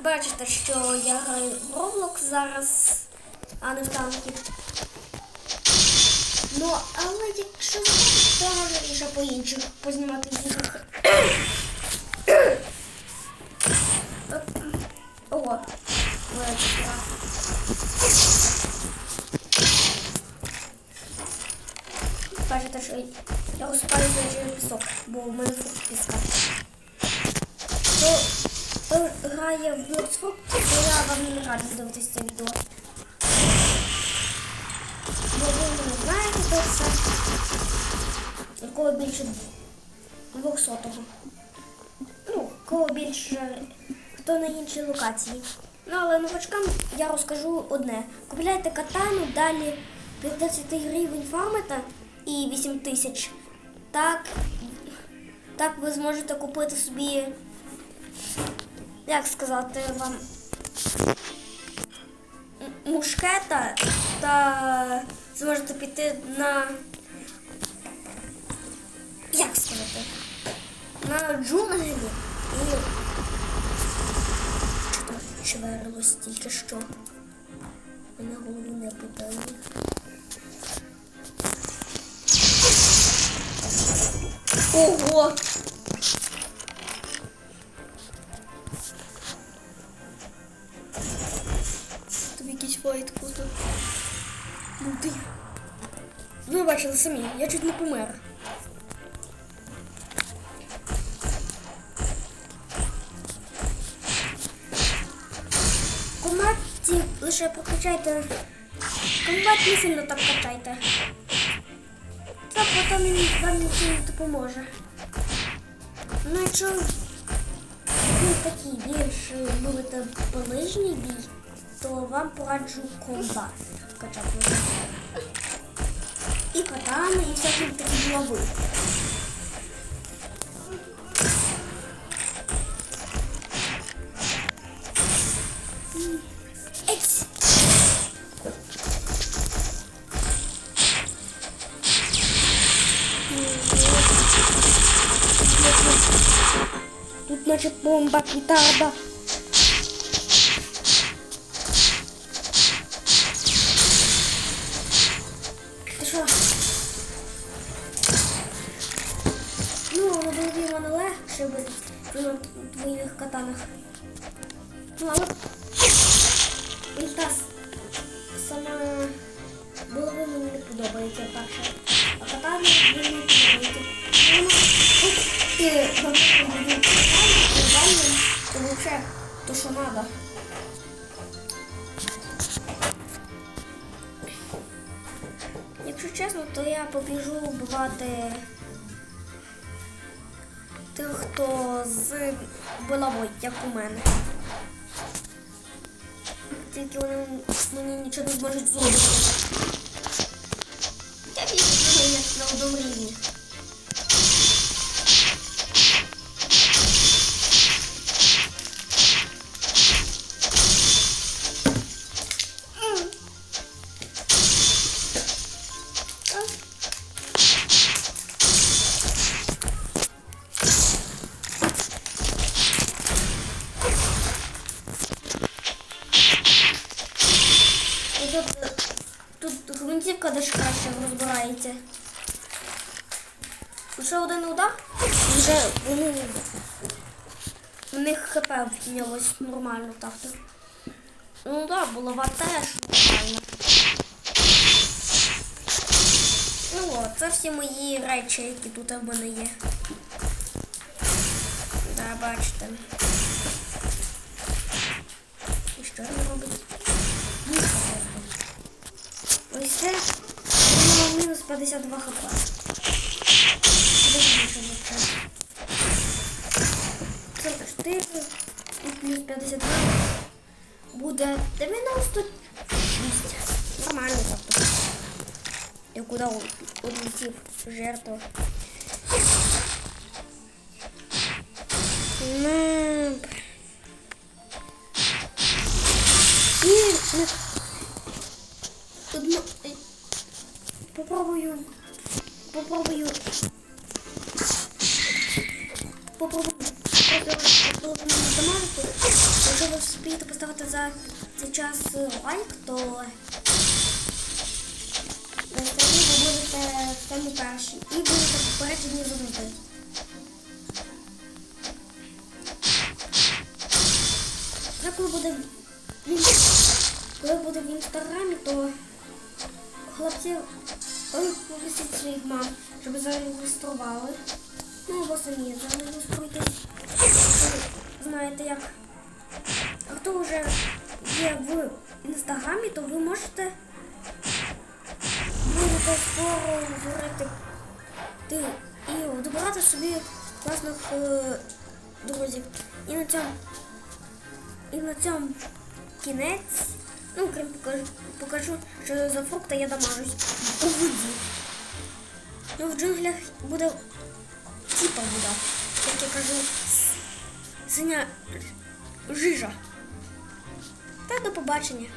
Бачите, що я граю в Roblox зараз, а не в танки. Ну, але якщо то можна ще по інших познімати іграх. Ого, вичила. Бачите, що я розпалюю пісок, бо в мене фрукт піска. Грає в Bloxfruit, то я вам не раджу дивитися це відео. Бо ви не знаєте, то це кого більше 200-го. Ну, кого більше, хто на іншій локації. Ну, але новачкам я розкажу одне. Купляйте катану, далі 15 гривень фармите і 8 тисяч. Так, так ви зможете купити собі, як сказати вам, мушкета та зможете піти на. Як сказати? На джунглі і шверилось тільки що. Мене головне питання. Ого! Якийсь файт круто. Ну ти. Ви бачили самі, я чуть не помер. Комбаті лише прокачайте. Комбат не сильно так качайте. Це потім вам нічого не допоможе. Ну, якщо ви такий більш любите ближній бій, то вам пораджу комбат качати. І катани, і всякі такі лови. Екс. Тут наче бомба петарда. Ну, на голові воно легше без на твоїх катанах. Ну, але Ільтас саме голови мені не подобається перше. А катани мені не подобається. Воно от ти бабуся то взагалі то, що треба. Якщо чесно, то я побіжу вбивати тих, хто з булавою, як у мене. Тільки вони мені нічого не зможуть зробити. Я більше як на одному рівні. Тут, тут гвинтівка дещо краще розбирається. Лише один удар, вже вони у них хп піднялось нормально так. то Ну так, да, булава теж нормально. Ну от, це всі мої речі, які тут в мене є. Да, бачите. 52 хп. Буде більше буде. 44 і плюс 52 буде 96. Нормально тобто. Я куди улетів жертва. Ну, І Попробую. Попробую. Попробую. Якщо ви вспієте поставити за цей час е, лайк, то столі ви будете в цьому перші і будете попереджені завжди. Вже коли буде коли буде в інстаграмі, то хлопці ой, своїх мам, щоб зареєстрували. Ну, або самі зареєструйтесь. Ви знаєте як. А хто вже є в інстаграмі, то ви можете будете скоро говорити ти і добирати собі класних е, друзів. І на цьому і на цьому кінець. Ну, крім покажу, покажу, що за фрукти я дамажусь у воді. Ну, в джунглях буде типа вода. Як я кажу, синя жижа. Та до побачення.